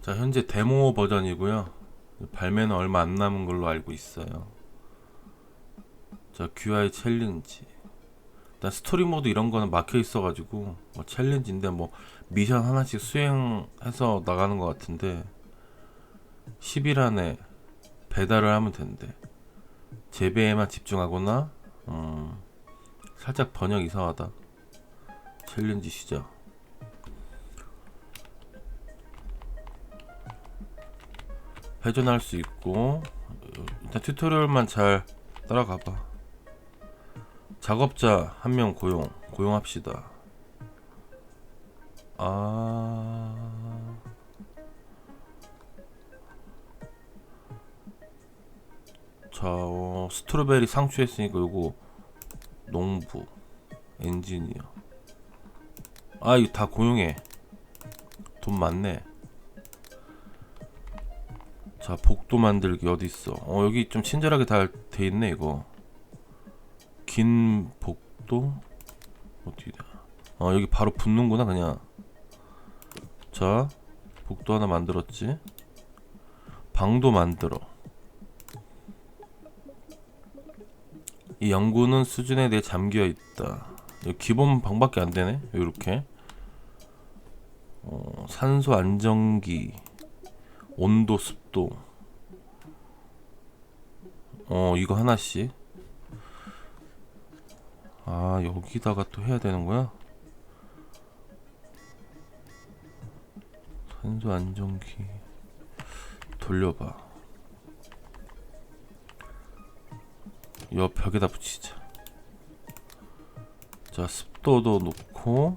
자, 현재 데모 버전이고요. 발매는 얼마 안 남은 걸로 알고 있어요. 자, QI 챌린지. 일단 스토리 모드 이런 거는 막혀 있어 가지고 뭐 챌린지인데 뭐 미션 하나씩 수행해서 나가는 것 같은데 10일 안에 배달을 하면 된대. 재배에만 집중하거나 음, 살짝 번역 이상하다. 챌린지 시작. 회전할 수 있고 일단 튜토리얼만 잘 따라가봐. 작업자 한 명 고용 고용합시다. 아. 자, 어, 스트로베리 상추 했으니까 요거 농부 엔지니어. 아, 이거 다 고용해. 돈 많네. 자, 복도 만들기 어디 있어? 어, 여기 좀 친절하게 다 돼 있네, 이거. 긴 복도 어디다? 어, 여기 바로 붙는구나, 그냥. 자, 복도 하나 만들었지. 방도 만들어. 이 연구는 수준에 대해 잠겨 있다. 이거 기본 방밖에 안 되네. 이렇게. 어, 산소 안정기, 온도, 습도. 어, 이거 하나씩. 아, 여기다가 또 해야 되는 거야? 산소 안정기. 돌려봐. 옆 벽에다 붙이자. 자, 습도도 놓고.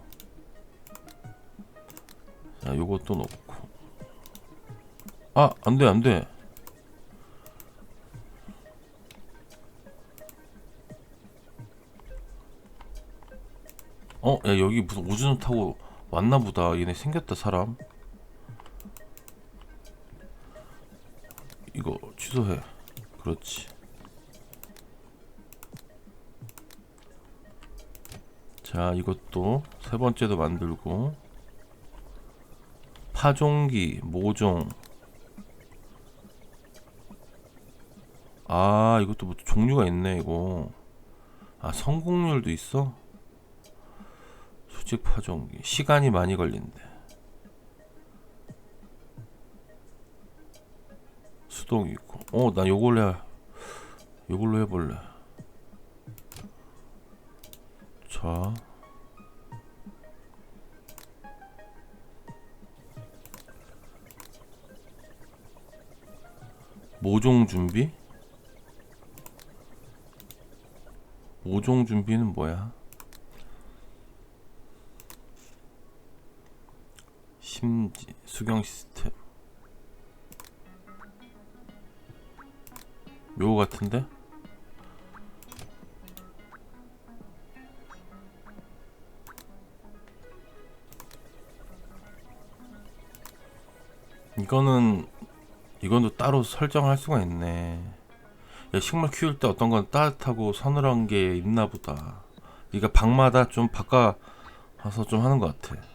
자, 요것도 놓고. 아, 안 돼, 안 돼. 어, 야, 여기 무슨 우주선 타고 왔나 보다. 얘네 생겼다, 사람. 이거 취소해. 그렇지. 자, 이것도 세 번째도 만들고. 파종기, 모종. 아, 이것도 뭐 종류가 있네, 이거. 아, 성공률도 있어? 수직 파종기. 시간이 많이 걸린대. 수동 있고. 어, 나 요걸로 해. 요걸로 해볼래. 자. 모종 준비? 모종 준비는 뭐야? 심지 수경 시스템 요거 같은데? 이거는 이건도 따로 설정할 수가 있네. 야, 식물 키울 때 어떤 건 따뜻하고 서늘한 게 있나 보다. 그러니까 방마다 좀 바꿔 와서 좀 하는 것 같아.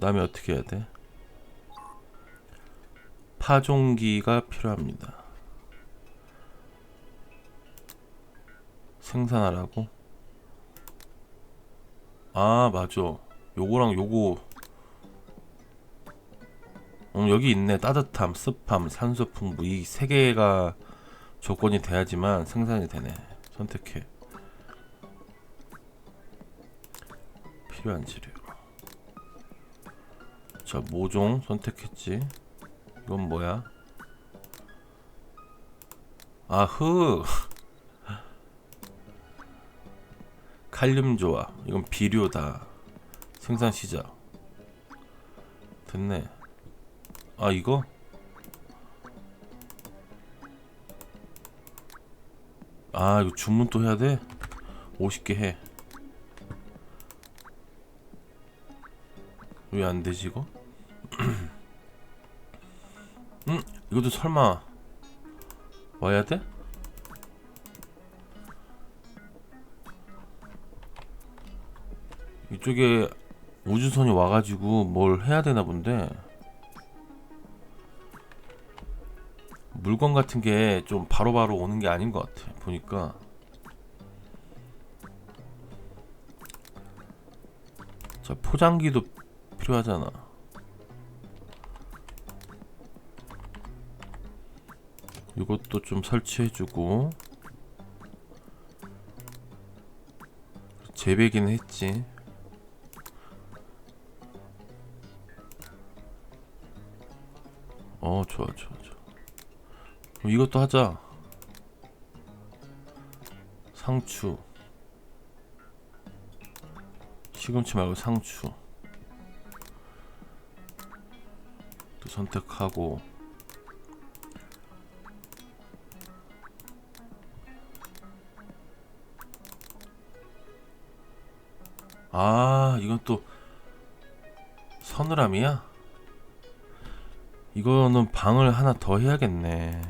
다음에 어떻게 해야 돼? 파종기가 필요합니다. 생산하라고? 아, 맞아. 요거랑 요거 음, 여기 있네. 따뜻함, 습함, 산소 풍부 이 세 개가 조건이 돼야지만 생산이 되네. 선택해. 필요한 재료. 자, 모종 선택했지. 이건 뭐야? 아, 흙. 칼륨 조합. 이건 비료다. 생산 시작. 됐네. 아, 이거? 아, 이거 주문 또 해야 돼? 50개 해. 왜 안 되지, 이거? 음, 이것도 설마 와야 돼? 이쪽에 우주선이 와가지고 뭘 해야 되나 본데. 물건 같은 게 좀 바로바로 오는 게 아닌 것 같아 보니까. 자 포장기도 필요하잖아 이것도 좀 설치해주고 재배기는 했지. 어 좋아 좋아 좋아. 그럼 이것도 하자. 상추. 시금치 말고 상추. 또 선택하고 아 이건 또 서늘함이야? 이거는 방을 하나 더 해야겠네.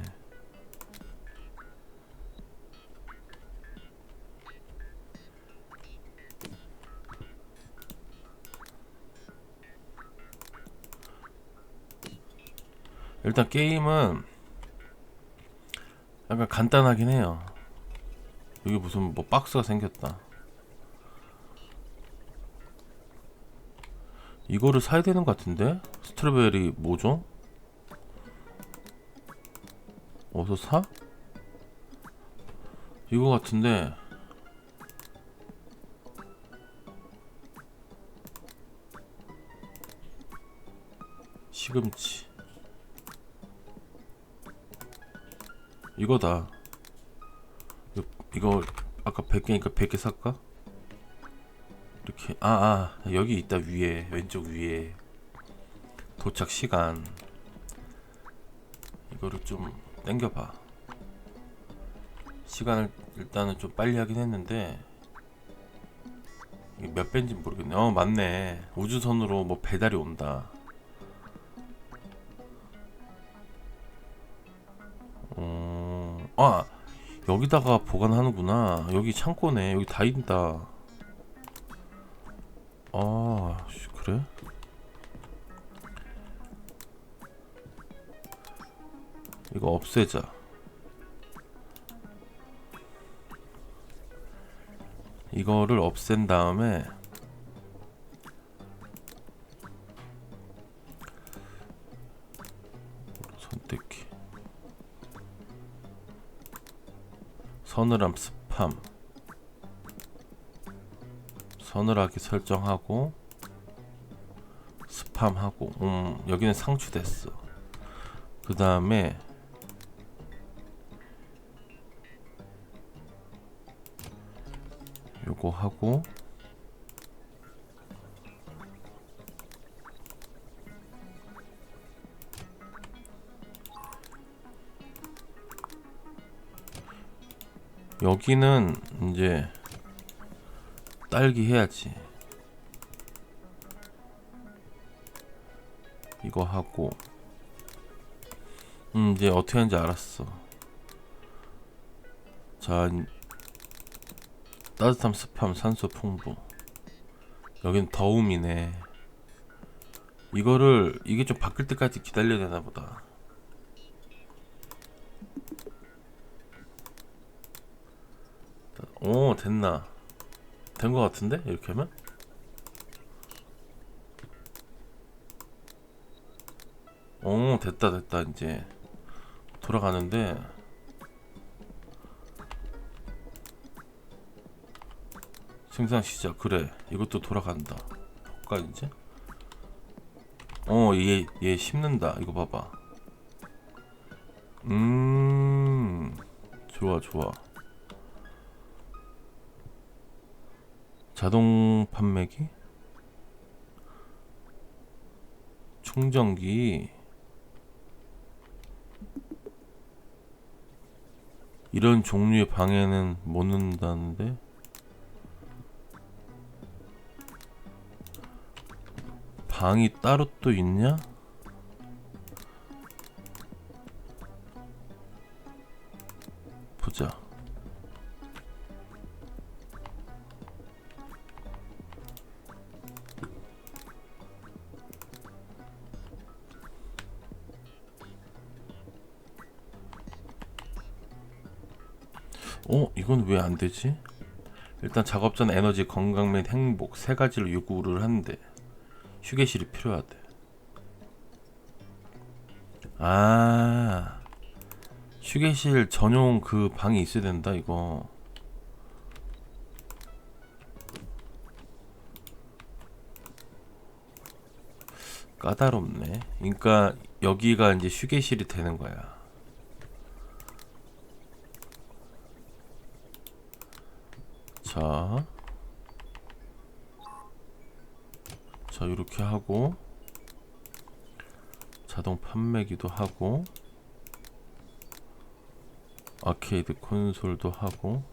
일단 게임은 약간 간단하긴 해요. 여기 무슨 뭐 박스가 생겼다. 이거를 사야 되는 것 같은데? 스트로베리 뭐죠? 어서 사? 이거 같은데 시금치 이거다 이거, 이거 아까 100개니까 100개 살까? 이렇게 아아 여기 있다 위에 왼쪽 위에. 도착 시간. 이거를 좀 땡겨봐. 시간을 일단은 좀 빨리 하긴 했는데 몇 배인지 모르겠네. 어 맞네. 우주선으로 뭐 배달이 온다. 어, 아 여기다가 보관하는구나. 여기 창고네. 여기 다 있다 아 씨, 그래? 이거 없애자. 이거를 없앤 다음에 선택키 서늘함 스팜 서늘하게 설정하고 스팜하고 음 여기는 상추 됐어. 그 다음에 요거 하고 여기는 이제 딸기 해야지. 이거 하고. 음 이제 어떻게 하는지 알았어. 자 따뜻함 습함 산소 풍부. 여긴 더움이네. 이거를 이게 좀 바뀔 때까지 기다려야 되나 보다. 오 됐나 된거 같은데? 이렇게 하면? 오 됐다 됐다 이제. 돌아가는데. 생산 시작 그래. 이것도 돌아간다. 볼까 이제? 어얘얘 얘 씹는다. 이거 봐봐. 음 좋아 좋아 자동 판매기 충전기 이런 종류의 방에는 못 넣는다는데 방이 따로 또 있냐? 보자. 어? 이건 왜 안 되지? 일단 작업 전 에너지, 건강 및 행복 세 가지를 요구를 하는데 휴게실이 필요하대. 아, 휴게실 전용 그 방이 있어야 된다 이거. 까다롭네. 그러니까 여기가 이제 휴게실이 되는 거야. 자, 자 이렇게 하고 자동 판매기도 하고 아케이드 콘솔도 하고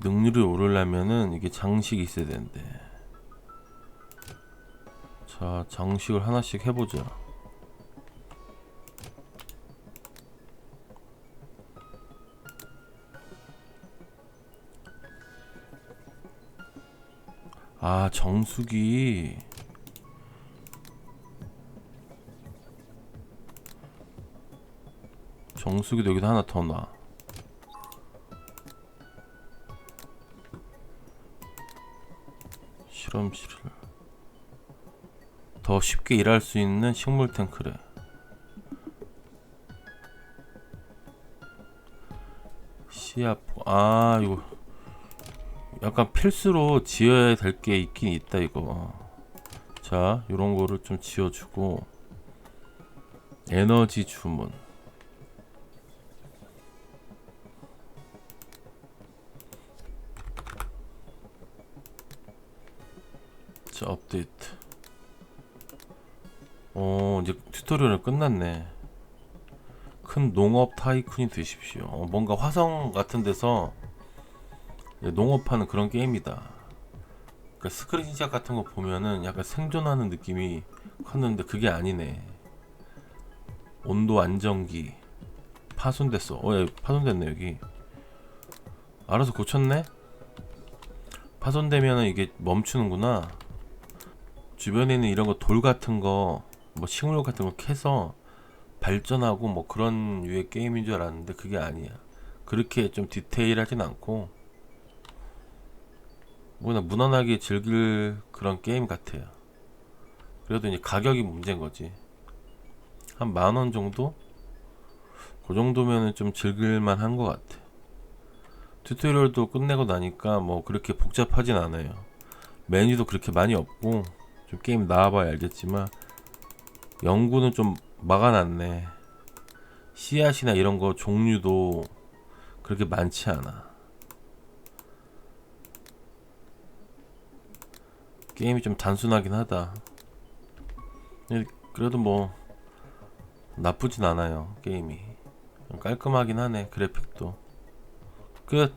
능률이 오르려면은 이게 장식이 있어야 되는데. 자 장식을 하나씩 해보자 아 정수기 정수기도 여기다 하나 더 놔. 실험실을 더 쉽게 일할 수 있는 식물 탱크래. 시야포 아 이거 약간 필수로 지어야 될 게 있긴 있다 이거. 자, 요런 거를 좀 지어주고 에너지 주문. 자, 업데이트. 어, 이제 튜토리얼은 끝났네. 큰 농업 타이쿤이 되십시오. 어, 뭔가 화성 같은 데서 예, 농업하는 그런 게임이다. 그러니까 스크린샷 같은 거 보면은 약간 생존하는 느낌이 컸는데 그게 아니네. 온도 안정기 파손됐어. 어, 예, 파손됐네 여기. 알아서 고쳤네. 파손되면은 이게 멈추는구나. 주변에 있는 이런 거 돌 같은 거, 뭐 식물 같은 거 캐서 발전하고 뭐 그런 유의 게임인 줄 알았는데 그게 아니야. 그렇게 좀 디테일하진 않고 뭐나 무난하게 즐길 그런 게임 같아요. 그래도 이제 가격이 문제인 거지. 한 만 원 정도? 그 정도면은 좀 즐길만 한 것 같아. 튜토리얼도 끝내고 나니까 뭐 그렇게 복잡하진 않아요. 메뉴도 그렇게 많이 없고 좀 게임 나와봐야 알겠지만 연구는 좀 막아놨네. 씨앗이나 이런 거 종류도 그렇게 많지 않아. 게임이 좀 단순하긴 하다. 예, 그래도 뭐 나쁘진 않아요 게임이 깔끔하긴 하네 그래픽도 끝